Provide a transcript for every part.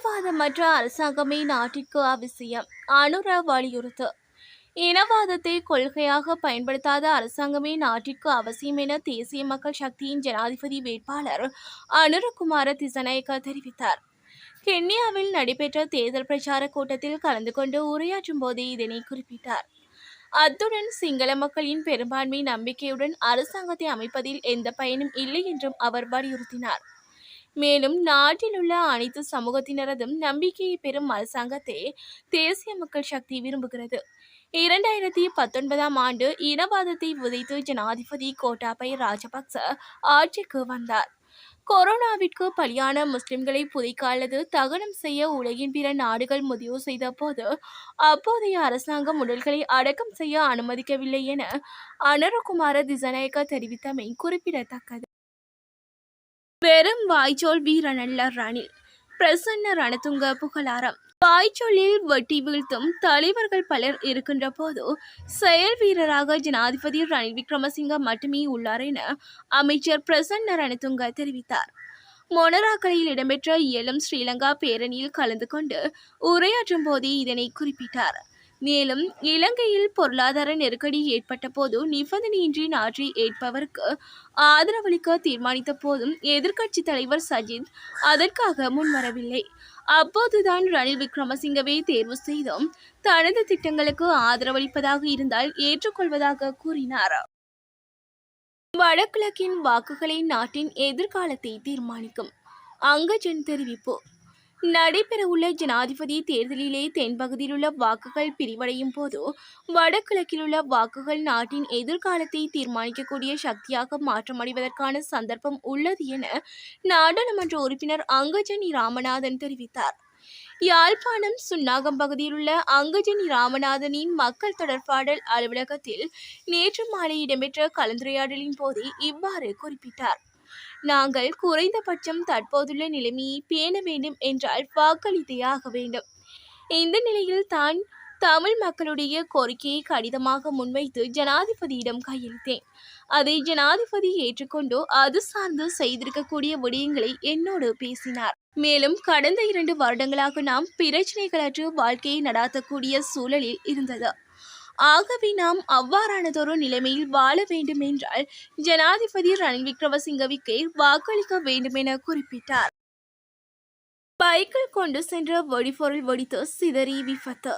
இனவாதமற்ற அரசாங்கமே நாட்டிற்கு அவசியம் அனுர வலியுறுத்து. இனவாதத்தை கொள்கையாக பயன்படுத்தாத அரசாங்கமே நாட்டிற்கு அவசியம் என தேசிய மக்கள் சக்தியின் ஜனாதிபதி வேட்பாளர் அனுரகுமார திசநாயக்க தெரிவித்தார். கென்யாவில் நடைபெற்ற தேர்தல் பிரச்சார கூட்டத்தில் கலந்து கொண்டு உரையாற்றும் போதே இதனை குறிப்பிட்டார். அத்துடன் சிங்கள மக்களின் பெரும்பான்மை நம்பிக்கையுடன் அரசாங்கத்தை அமைப்பதில் எந்த பயனும் இல்லை என்றும் அவர் வலியுறுத்தினார். மேலும் நாட்டில் உள்ள அனைத்து சமூகத்தினரதும் நம்பிக்கையை பெறும் அரசாங்கத்தை தேசிய மக்கள் சக்தி விரும்புகிறது. இரண்டாயிரத்தி பத்தொன்பதாம் ஆண்டு இனவாதத்தை உதைத்து ஜனாதிபதி கோட்டாபய ராஜபக்ச ஆட்சிக்கு வந்தார். கொரோனாவிற்கு பலியான முஸ்லிம்களை புதைக்க அல்லது தகனம் செய்ய உலகின் பிற நாடுகள் முடிவு செய்த போது அப்போதைய அரசாங்கம் உடல்களை அடக்கம் செய்ய அனுமதிக்கவில்லை என அனரகுமார திசநாயக்க தெரிவித்தமை குறிப்பிடத்தக்கது. வெறும் வாய்ச்சோல் வீரனல்ல ரணில். பிரசன்ன ரணதுங்க புகழாரம். வாய்ச்சொல்லில் வெட்டி வீழ்த்தும் தலைவர்கள் பலர் இருக்கின்ற போது செயல் வீரராக ஜனாதிபதி ரணில் விக்ரமசிங்க மட்டுமே உள்ளார் என அமைச்சர் பிரசன்ன ரணதுங்க தெரிவித்தார். மொனராக்கலையில் இடம்பெற்ற இயலும் ஸ்ரீலங்கா பேரணியில் கலந்து கொண்டு உரையாற்றும் போதே இதனை குறிப்பிட்டார். மேலும் இலங்கையில் பொருளாதார நெருக்கடி ஏற்பட்ட போது நிபந்தனையின்றி நாட்டை ஏற்பவருக்கு ஆதரவளிக்க தீர்மானித்த போதும் எதிர்க்கட்சி தலைவர் சஜித் அதற்காக முன்வரவில்லை. அப்போதுதான் ரணில் விக்ரமசிங்கவை தேர்வு செய்தும் தனது திட்டங்களுக்கு ஆதரவளிப்பதாக இருந்தால் ஏற்றுக்கொள்வதாக கூறினார். வடகிழக்கின் வாக்குகளை நாட்டின் எதிர்காலத்தை தீர்மானிக்கும். அங்கஜன் தெரிவிப்பு. நடைபெறவுள்ள ஜனாதிபதி தேர்தலிலே தென்பகுதியில் உள்ள வாக்குகள் பிரிவடையும் போது வடகிழக்கில் உள்ள வாக்குகள் நாட்டின் எதிர்காலத்தை தீர்மானிக்கக்கூடிய சக்தியாக மாற்றமடைவதற்கான சந்தர்ப்பம் உள்ளது என நாடாளுமன்ற உறுப்பினர் அங்கஜனி ராமநாதன் தெரிவித்தார். யாழ்ப்பாணம் சுன்னாகம் பகுதியில் உள்ள அங்கஜனி ராமநாதனின் மக்கள் தொடர்பாடல் அலுவலகத்தில் நேற்று மாலை இடம்பெற்ற கலந்துரையாடலின் போதே இவ்வாறு குறிப்பிட்டார். நாங்கள் குறைந்தபட்சம் தற்போதுள்ள நிலைமையை பேண வேண்டும் என்றால் வாக்களித்தே ஆக வேண்டும். இந்த நிலையில் தான் தமிழ் மக்களுடைய கோரிக்கையை கடிதமாக முன்வைத்து ஜனாதிபதியிடம் கையளித்தேன். அதை ஜனாதிபதி ஏற்றுக்கொண்டு அது சார்ந்து செய்திருக்கக்கூடிய விடயங்களை என்னோடு பேசினார். மேலும் கடந்த இரண்டு வருடங்களாக நாம் பிரச்சனைகளற்று வாழ்க்கையை நடாத்தக்கூடிய சூழலில் இருந்தது. ஆகவே நாம் அவ்வாறானதொரு நிலைமையில் வாழ வேண்டும் என்றால் ஜனாதிபதி ரணில் விக்ரமசிங்கவிற்கு வாக்களிக்க வேண்டும் என குறிப்பிட்டார். பைக்கில் கொண்டு சென்ற வெடிபொருள் வெடித்து சிதறி விபத்து.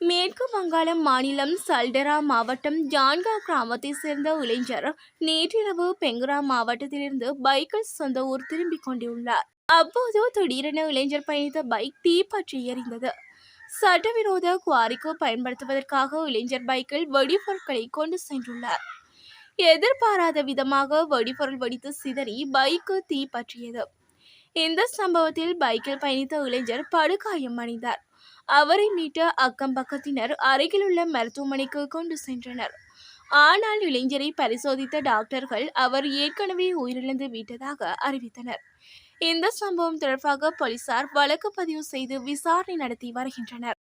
மேற்கு வங்காளம் மாநிலம் சல்டரா மாவட்டம் ஜான்கா கிராமத்தை சேர்ந்த இளைஞர் நேற்றிரவு பெங்குரா மாவட்டத்திலிருந்து பைக்கில் சொந்த ஊர் திரும்பிக் கொண்டுள்ளார். அப்போது திடீரென இளைஞர் பயணித்த பைக் தீப்பற்றி எறிந்தது சட்டவிரோத குவாரிக்கு பயன்படுத்துவதற்காக இளைஞர் பைக்கில் வெடிபொருட்களை கொண்டு சென்றுள்ளார். எதிர்பாராத விதமாக வெடிபொருள் வெடித்து சிதறி பைக்கு தீ பற்றியது. இந்த சம்பவத்தில் பைக்கில் பயணித்த இளைஞர் படுகாயம் அடைந்தார். அவரை மீட்ட அக்கம் பக்கத்தினர் அருகிலுள்ள மருத்துவமனைக்கு கொண்டு சென்றனர். ஆனால் இளைஞரை பரிசோதித்த டாக்டர்கள் அவர் ஏற்கனவே உயிரிழந்து விட்டதாக அறிவித்தனர். இந்த சம்பவம் தொடர்பாக போலீசார் வழக்கு பதிவு செய்து விசாரணை நடத்தி வருகின்றனர்.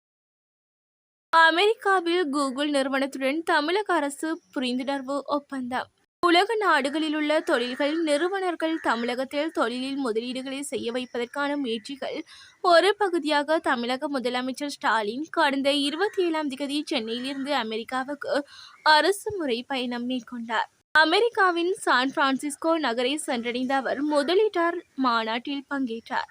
அமெரிக்காவில் கூகுள் நிறுவனத்துடன் தமிழக அரசு புரிந்துணர்வு ஒப்பந்தம். உலக நாடுகளில் உள்ள தொழில்கள் நிறுவனர்கள் தமிழகத்தில் தொழிலில் முதலீடுகளை செய்ய வைப்பதற்கான முயற்சிகள் ஒரு பகுதியாக தமிழக முதலமைச்சர் ஸ்டாலின் கடந்த இருபத்தி ஏழாம் தேதி சென்னையிலிருந்து அமெரிக்காவுக்கு அரசு முறை பயணம் மேற்கொண்டார். அமெரிக்காவின் சான் பிரான்சிஸ்கோ நகரை சென்றடைந்த அவர் முதலீட்டார் மாநாட்டில் பங்கேற்றார்.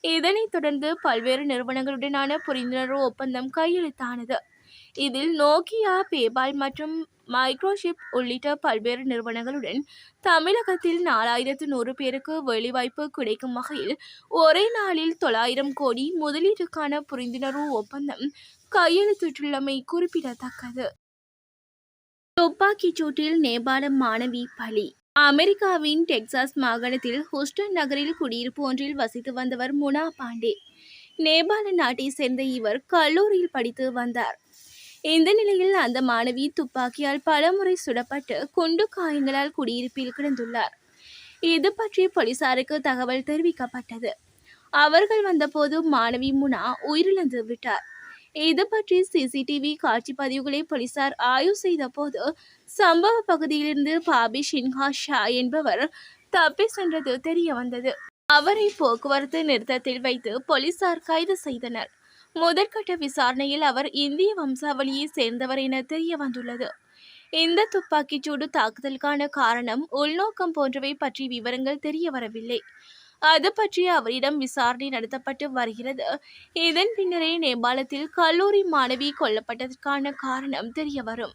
இதனைத் தொடர்ந்து பல்வேறு நிறுவனங்களுடனான புரிந்துணர்வு ஒப்பந்தம் கையெழுத்தானது. இதில் நோக்கியா பேபால் மற்றும் மைக்ரோஷிப் உள்ளிட்ட பல்வேறு நிறுவனங்களுடன் தமிழகத்தில் நாலாயிரத்து நூறு பேருக்கு வேலைவாய்ப்பு கிடைக்கும் வகையில் ஒரே நாளில் தொள்ளாயிரம் கோடி முதலீட்டுக்கான புரிந்துணர்வு ஒப்பந்தம் கையெழுத்திட்டுள்ளமை குறிப்பிடத்தக்கது. துப்பாக்கிச் சூட்டில் நேபாள மாணவி பலி. அமெரிக்காவின் டெக்சாஸ் மாகாணத்தில் ஹூஸ்டன் நகரில் குடியிருப்பு ஒன்றில் வசித்து வந்தவர் முனா பாண்டே. நேபாள நாட்டை சேர்ந்த இவர் கல்லூரியில் படித்து வந்தார். இந்த நிலையில் அந்த மாணவி துப்பாக்கியால் பலமுறை சுடப்பட்டு குண்டு காயங்களால் குடியிருப்பில் கிடந்துள்ளார். இது பற்றி போலீசாருக்கு தகவல் தெரிவிக்கப்பட்டது. அவர்கள் வந்தபோது மாணவி முனா உயிரிழந்து விட்டார். இது பற்றி சிசிடிவி காட்சி பதிவுகளை போலீசார் ஆய்வு செய்த போது சம்பவ பகுதியிலிருந்து பாபி ஷின்ஹா ஷா என்பவர் தப்பி சென்றது தெரிய வந்தது. அவரை போக்குவரத்து நிறுத்தத்தில் வைத்து போலீசார் கைது செய்தனர். முதற்கட்ட விசாரணையில் அவர் இந்திய வம்சாவளியை சேர்ந்தவர் என தெரிய வந்துள்ளது. இந்த துப்பாக்கிச்சூடு தாக்குதலுக்கான காரணம் உள்நோக்கம் போன்றவை பற்றி விவரங்கள் தெரிய வரவில்லை. அது பற்றி அவரிடம் விசாரணை நடத்தப்பட்டு வருகிறது. இதன் பின்னரே நேபாளத்தில் கல்லூரி மாணவி கொல்லப்பட்டதற்கான காரணம் தெரிய வரும்